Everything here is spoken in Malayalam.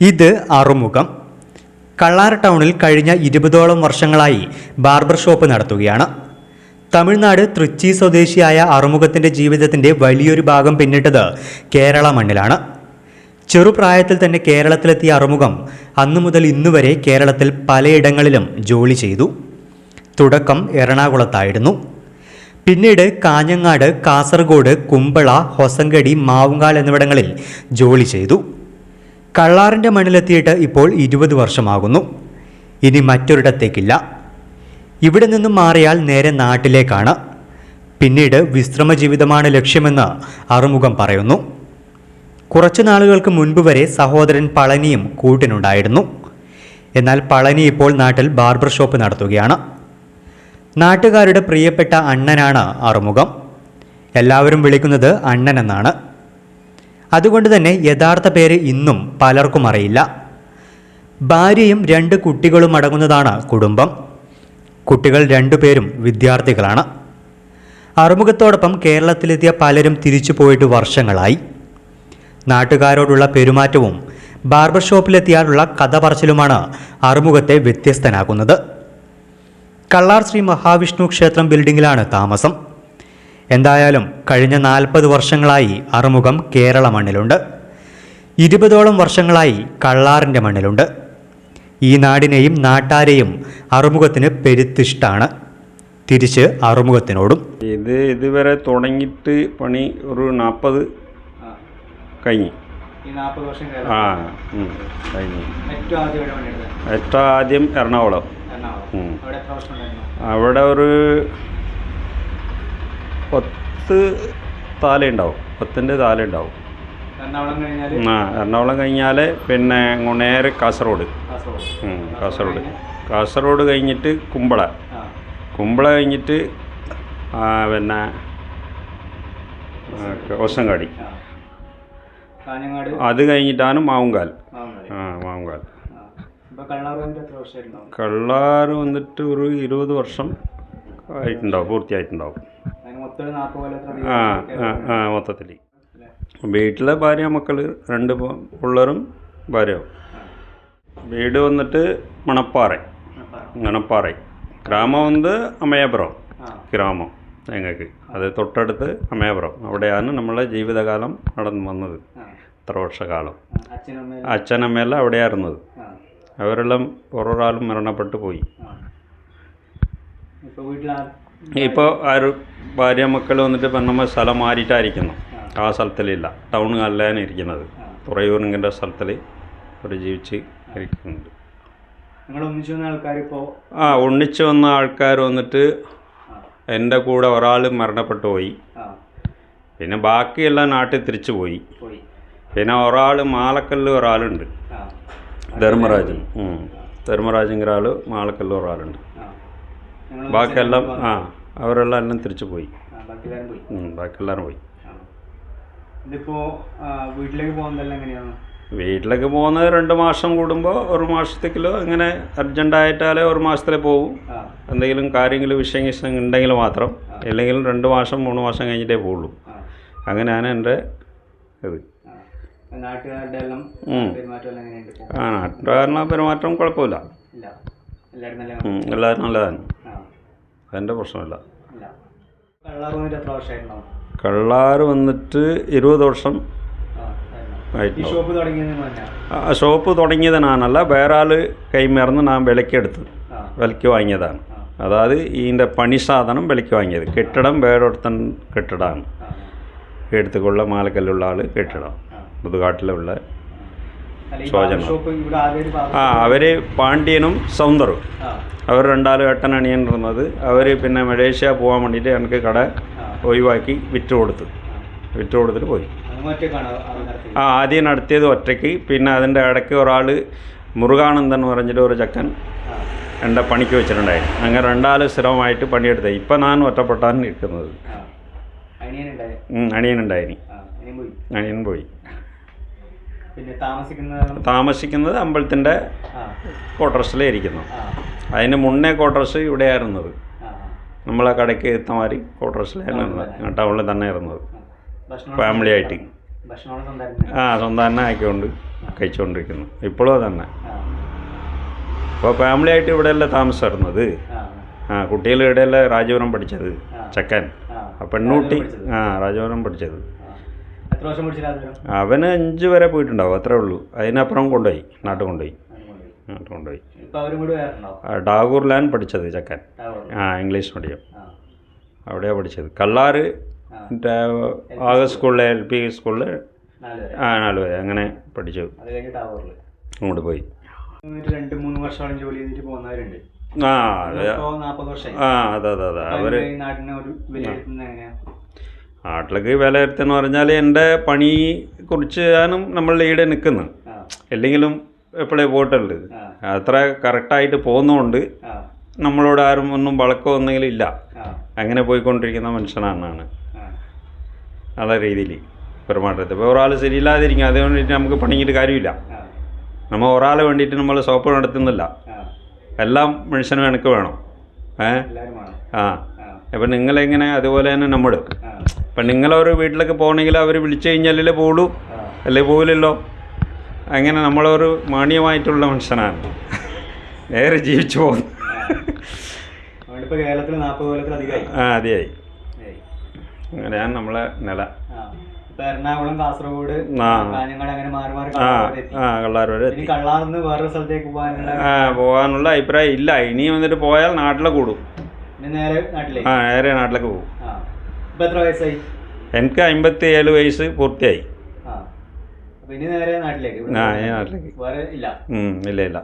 ഇത് അറുമുഖം കള്ളാർ ടൗണിൽ കഴിഞ്ഞ ഇരുപതോളം വർഷങ്ങളായി ബാർബർ ഷോപ്പ് നടത്തുകയാണ്. തമിഴ്നാട് തൃച്ചി സ്വദേശിയായ അറുമുഖത്തിന്റെ ജീവിതത്തിന്റെ വലിയൊരു ഭാഗം പിന്നിട്ടത് കേരള മണ്ണിലാണ്. ചെറുപ്രായത്തിൽ തന്നെ കേരളത്തിലെത്തിയ അറുമുഖം അന്നു മുതൽ ഇന്നുവരെ കേരളത്തിൽ പലയിടങ്ങളിലും ജോലി ചെയ്തു. തുടക്കം എറണാകുളത്തായിരുന്നു. പിന്നീട് കാഞ്ഞങ്ങാട് കാസർഗോഡ് കുമ്പള ഹൊസങ്കടി മാവുങ്കാൽ എന്നിവിടങ്ങളിൽ ജോലി ചെയ്തു. കള്ളാറിന്റെ മണ്ണിലെത്തിയിട്ട് ഇപ്പോൾ ഇരുപത് വർഷമാകുന്നു. ഇനി മറ്റൊരിടത്തേക്കില്ല. ഇവിടെ നിന്നും മാറിയാൽ നേരെ നാട്ടിലേക്കാണ്. പിന്നീട് വിശ്രമ ജീവിതമാണ് ലക്ഷ്യമെന്ന് അറുമുഖം പറയുന്നു. കുറച്ചു നാളുകൾക്ക് മുൻപ് വരെ സഹോദരൻ പളനിയും കൂട്ടിനുണ്ടായിരുന്നു. എന്നാൽ പളനി ഇപ്പോൾ നാട്ടിൽ ബാർബർ ഷോപ്പ് നടത്തുകയാണ്. നാട്ടുകാരുടെ പ്രിയപ്പെട്ട അണ്ണനാണ് അറുമുഖം എല്ലാവരും വിളിക്കുന്നത് അണ്ണൻ എന്നാണ്. അതുകൊണ്ട് തന്നെ യഥാർത്ഥ പേര് ഇന്നും പലർക്കും അറിയില്ല. ഭാര്യയും രണ്ട് കുട്ടികളും അടങ്ങുന്നതാണ് കുടുംബം. കുട്ടികൾ രണ്ടുപേരും വിദ്യാർത്ഥികളാണ്. അറുമുഖത്തോടൊപ്പം കേരളത്തിലെത്തിയ പലരും തിരിച്ചു പോയിട്ട് വർഷങ്ങളായി. നാട്ടുകാരോടുള്ള പെരുമാറ്റവും ബാർബർ ഷോപ്പിലെത്തിയാലുള്ള കഥ പറച്ചിലുമാണ് അറുമുഖത്തെ വ്യത്യസ്തനാക്കുന്നത്. കള്ളാർ ശ്രീ മഹാവിഷ്ണു ക്ഷേത്രം ബിൽഡിങ്ങിലാണ് താമസം. എന്തായാലും കഴിഞ്ഞ നാൽപ്പത് വർഷങ്ങളായി അറുമുഖം കേരള മണ്ണിലുണ്ട്. ഇരുപതോളം വർഷങ്ങളായി കള്ളാറിന്റെ മണ്ണിലുണ്ട്. ഈ നാടിനെയും നാട്ടാരെയും അറുമുഖത്തിന് പെരുത്തിഷ്ടാണ്. തിരിച്ച് അറുമുഖത്തിനോടും. ഇത് ഇതുവരെ തുടങ്ങിയിട്ട് പണി ഒരു നാൽപ്പത് കഴിഞ്ഞു. ഈ നാൽപ്പത് വർഷം ആ കഴിഞ്ഞു. ഏറ്റവും ആദ്യം എറണാകുളം. അവിടെ ഒരു പത്ത് താല ഉണ്ടാവും. പത്തിന്റെ താല ഉണ്ടാവും. എറണാകുളം കഴിഞ്ഞാൽ ആ എറണാകുളം കഴിഞ്ഞാൽ പിന്നെ നേരെ കാസർഗോഡ്. കാസർഗോഡ്. കാസർഗോഡ് കഴിഞ്ഞിട്ട് കുമ്പള. കുമ്പള കഴിഞ്ഞിട്ട് പിന്നെ കാഞ്ഞങ്ങാട്? അത് കഴിഞ്ഞിട്ടാണ് മാവുങ്കാൽ. ആ മാവുങ്കാൽ. കള്ളാറ് വന്നിട്ട് ഒരു ഇരുപത് വർഷം. ആയിട്ടുണ്ടാവും പൂർത്തിയായിട്ടുണ്ടാവും. ആ ആ ആ മൊത്തത്തിൽ വീട്ടിലെ ഭാര്യ മക്കൾ രണ്ട് പിള്ളേരും ഭാര്യവും വീട് വന്നിട്ട് മണപ്പാറ. മണപ്പാറ. ഗ്രാമം വന്ന് അമയപുരം ഗ്രാമം ഞങ്ങൾക്ക്. അത് തൊട്ടടുത്ത് അമയപുരം അവിടെയാണ് നമ്മളെ ജീവിതകാലം നടന്നു വന്നത്. ഇത്ര വർഷകാലം. അച്ഛനമ്മയെല്ലാം അവിടെയായിരുന്നത്. അവരെല്ലാം ഓരോരാളും മരണപ്പെട്ടു പോയി. ഇപ്പോൾ ആര് ഭാര്യ മക്കൾ വന്നിട്ട് പെണ്ണമ്മ സ്ഥലം മാറിയിട്ടായിരിക്കുന്നു. ആ സ്ഥലത്തിലില്ല. ടൗൺ അല്ലാതെ ഇരിക്കുന്നത്. തുറയൂരിന്റെ സ്ഥലത്തിൽ അവർ ജീവിച്ച് ഇരിക്കുന്നുണ്ട്. നിങ്ങൾ ഒന്നിച്ചു വന്ന ആൾക്കാർ ഇപ്പോൾ ആ ഒന്നിച്ച് വന്ന ആൾക്കാർ വന്നിട്ട് എന്റെ കൂടെ ഒരാൾ മരണപ്പെട്ടു പോയി. പിന്നെ ബാക്കിയെല്ലാം നാട്ടിൽ തിരിച്ചു പോയി. പോയി. പിന്നെ ഒരാൾ മാലക്കല്ല് ഒരാളുണ്ട്. ധർമ്മരാജൻ. ധർമ്മരാജൻ ഒരാൾ മാലക്കല്ല് ഒരാളുണ്ട്. ബാക്കിയെല്ലാം ആ അവരെല്ലാം എല്ലാം തിരിച്ചു പോയി. ബാക്കിയെല്ലാവരും പോയി. ഇതിപ്പോൾ വീട്ടിലേക്ക് പോകുന്നതെല്ലാം എങ്ങനെയാണ്? വീട്ടിലേക്ക് പോകുന്നത് രണ്ട് മാസം കൂടുമ്പോൾ ഒരു മാസത്തേക്കിലോ അങ്ങനെ അർജന്റായിട്ടാലേ ഒരു മാസത്തിലേ പോകും എന്തെങ്കിലും കാര്യങ്ങൾ വിഷയം ഉണ്ടെങ്കിൽ മാത്രം. അല്ലെങ്കിൽ രണ്ട് മാസം മൂന്ന് മാസം കഴിഞ്ഞിട്ടേ പോകുള്ളൂ അങ്ങനെയാണ് എന്റെ ഇത്. ആ. നാട്ടുകാരുടെ. പെരുമാറ്റം കുഴപ്പമില്ല. എല്ലാവരും നല്ലതാണ്. അതിന്റെ പ്രശ്നമില്ല. കള്ളാർ വന്നിട്ട് ഇരുപത് വർഷം ആ ആയിട്ടുണ്ടാവും. ഷോപ്പ് തുടങ്ങിയതിനാണല്ല തുടങ്ങിയത് ഞാനല്ല വേറെ ആൾ കൈമേർന്ന് ഞാൻ വിലക്കെടുത്ത് വിലക്ക് വാങ്ങിയതാണ്. അതായത് ഇതിന്റെ പണി സാധനം വിലക്ക് വാങ്ങിയത്. കെട്ടിടം വേറൊരുത്തൻ കെട്ടിടമാണ്. എടുത്തുകൊള്ള മാലക്കല്ലുള്ള ആൾ കെട്ടിടം. പുതുകാട്ടിലുള്ള ശോചന. ആ അവർ പാണ്ഡ്യനും സൗന്ദറും. അവർ രണ്ടാളും ഏട്ടൻ അണിയണ്ടിരുന്നത് അവർ പിന്നെ മലേഷ്യ പോകാൻ വേണ്ടിയിട്ട് എനിക്ക് കട ഒഴിവാക്കി വിറ്റ് കൊടുത്തു. വിറ്റ് കൊടുത്തിട്ട് പോയി. ആ ആദ്യം നടത്തിയത് ഒറ്റയ്ക്ക്. പിന്നെ അതിന്റെ ഇടയ്ക്ക് ഒരാൾ മുരുകാനന്ദൻ എന്ന് പറഞ്ഞിട്ട് ഒരു ചക്കൻ എന്റെ പണിക്ക് വെച്ചിട്ടുണ്ടായിരുന്നു. അങ്ങനെ രണ്ടാൾ സ്ഥിരമായിട്ട് പണിയെടുത്തത് ഇപ്പം ഞാൻ ഒറ്റപ്പെട്ടാണ് നിൽക്കുന്നത്. അണിയനുണ്ടായിരുന്നു അണിയൻ പോയി. താമസിക്കുന്നത്? അമ്പലത്തിന്റെ ക്വാർട്ടേഴ്സിലേ ഇരിക്കുന്നു അതിന് മുന്നേ ക്വാർട്ടേഴ്സ് ഇവിടെയായിരുന്നത്. നമ്മളെ കടയ്ക്ക് എത്തമാരി ക്വാർട്ടേഴ്സിലായിരുന്നു ടൗണിൽ തന്നെ ഇരുന്നത്. ഫാമിലി ആയിട്ട്. ആ സ്വന്തം തന്നെ ആക്കിക്കൊണ്ട് കഴിച്ചുകൊണ്ടിരിക്കുന്നു. ഇപ്പോഴും അതന്നെ. ആ. അപ്പോൾ ഫാമിലി ആയിട്ട് ഇവിടെയല്ല താമസമായിരുന്നത് ആ. കുട്ടികൾ ഇവിടെയല്ല രാജപുരം പഠിച്ചത്? ചെക്കൻ. ആ. പെണ്ണുകുട്ടി. ആ രാജപുരം പഠിച്ചത് ആ. എത്ര വർഷം പഠിച്ചില്ല അതുവരെ അവന് അഞ്ച് വരെ പോയിട്ടുണ്ടാവും അത്രേ ഉള്ളൂ. അതിനപ്പുറം കൊണ്ടുപോയി നാട്ടിൽ കൊണ്ടുപോയി. നാട്ടിൽ കൊണ്ടുപോയി. ടാഗൂർലാൻ പഠിച്ചത് ചക്കൻ. ആ ഇംഗ്ലീഷ് മീഡിയം. അവിടെയാണ് പഠിച്ചത്. കള്ളാറ് മറ്റേ ആകെ സ്കൂളിൽ എൽ പി സ്കൂളിൽ ആ നാല് വരെ അങ്ങനെ പഠിച്ചു. അങ്ങോട്ട് പോയി. രണ്ട് മൂന്ന് വർഷത്തോളം ജോലി ചെയ്തിട്ട് പോകുന്നവരുണ്ട്. ആ അതെ. ആ അതെ അതെ അവർ അവർ നാട്ടിലേക്ക് എന്ന് പറഞ്ഞാൽ എന്റെ പണി കുറിച്ച് ഞാനും നമ്മൾ ഈടെ നിൽക്കുന്നു. ആ. അല്ലെങ്കിലും എപ്പോഴേ പോയിട്ടുണ്ട് അത്ര കറക്റ്റായിട്ട് പോകുന്നതുകൊണ്ട് നമ്മളോട് ആരും ഒന്നും വളക്കോ ഒന്നെങ്കിലും ഇല്ല. അങ്ങനെ പോയിക്കൊണ്ടിരിക്കുന്ന മനുഷ്യനാണ് ഞാൻ ആ. നല്ല രീതിയിൽ പെരുമാറ്റത്തിൽ ഇപ്പോൾ ഒരാൾ ശരിയില്ലാതിരിക്കും. അതുകൊണ്ടിട്ട് നമുക്ക് പണിയിട്ട് കാര്യമില്ല. നമ്മൾ ഒരാളെ വേണ്ടിയിട്ട് നമ്മൾ സോപ്പ് നടത്തുന്നില്ല. എല്ലാം മനുഷ്യനും എനിക്ക് വേണം. ഏ? ആ. ആ. അപ്പം നിങ്ങളെങ്ങനെ അതുപോലെ തന്നെ നമ്മൾ നിങ്ങൾ നിങ്ങളൊരു വീട്ടിലൊക്കെ പോകണമെങ്കിൽ അവർ വിളിച്ചു കഴിഞ്ഞാലല്ലേ പോളൂ അല്ലേ പോകില്ലല്ലോ അങ്ങനെ നമ്മളൊരു മാന്യമായിട്ടുള്ള മനുഷ്യനാണ്. നേരെ ജീവിച്ചു പോകുന്നു. കേരളത്തിൽ നാൽപ്പത് കൊല്ലത്തിലധികമായി ആ അതെയായി അങ്ങനെയാണ് നമ്മളെ നില. എറണാകുളം കാസർഗോഡ്. കാഞ്ഞങ്ങാട് അങ്ങനെ മാറി മാറി ആ കള്ളാർ വരെ വേറൊരു സ്ഥലത്തേക്ക് പോകാനുള്ള ആ പോകാനുള്ള അഭിപ്രായം ഇല്ല. ഇനി വന്നിട്ട് പോയാൽ നാട്ടിലെ കൂടും. നേരെ നാട്ടിലേക്ക്. ആ നേരെ നാട്ടിലേക്ക് പോകും. ഇപ്പൊ എത്ര വയസ്സായി? എനിക്ക് അമ്പത്തി ഏഴ് വയസ്സ് പൂർത്തിയായി. ആ. അപ്പൊ ഇനി നേരെ നാട്ടിലേക്ക്. ആ, നാട്ടിലേക്ക്. വേറെ ഇല്ല. ഇല്ല ഇല്ല.